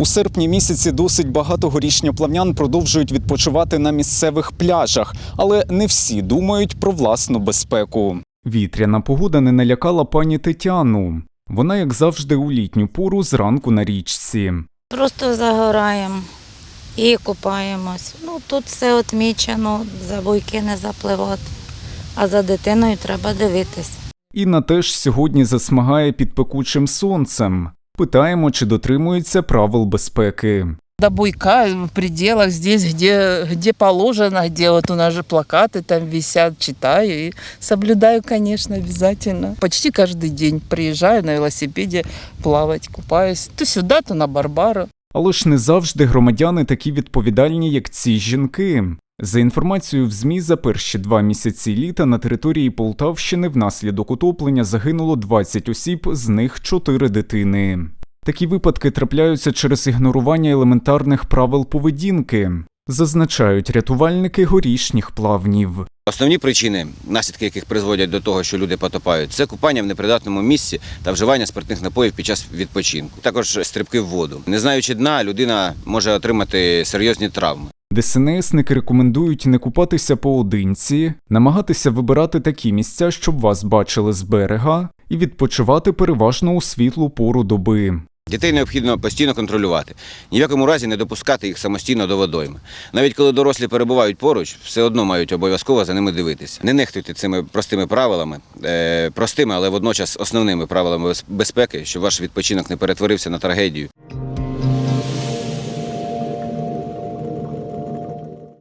У серпні місяці досить багато горішньоплавнян продовжують відпочивати на місцевих пляжах, але не всі думають про власну безпеку. Вітряна погода не налякала пані Тетяну. Вона, як завжди, у літню пору зранку на річці. Просто загораємо і купаємось. Ну, тут все отмічено, за буйки не запливати. А за дитиною треба дивитись. Інна теж сьогодні засмагає під пекучим сонцем. Питаємо, чи дотримується правил безпеки. До буйка в пределах здесь, где, где положено, где вот у нас же плакаты там висят, читаю и соблюдаю, конечно, обязательно. Почти каждый день приезжаю на велосипеде плавать, купаюсь. То сюда, то на Барбару. Але ж не завжди громадяни такі відповідальні, як ці жінки. За інформацією в ЗМІ, за перші два місяці літа на території Полтавщини внаслідок утоплення загинуло 20 осіб, з них 4 дитини. Такі випадки трапляються через ігнорування елементарних правил поведінки, зазначають рятувальники горішніх плавнів. Основні причини, наслідки яких призводять до того, що люди потопають, це купання в непридатному місці та вживання спиртних напоїв під час відпочинку. Також стрибки в воду. Не знаючи дна, людина може отримати серйозні травми. ДСНСники рекомендують не купатися поодинці, намагатися вибирати такі місця, щоб вас бачили з берега, і відпочивати переважно у світлу пору доби. Дітей необхідно постійно контролювати. Ні в якому разі не допускати їх самостійно до водойми. Навіть коли дорослі перебувають поруч, все одно мають обов'язково за ними дивитися. Не нехтуйте цими простими правилами, е, простими, але водночас основними правилами безпеки, щоб ваш відпочинок не перетворився на трагедію.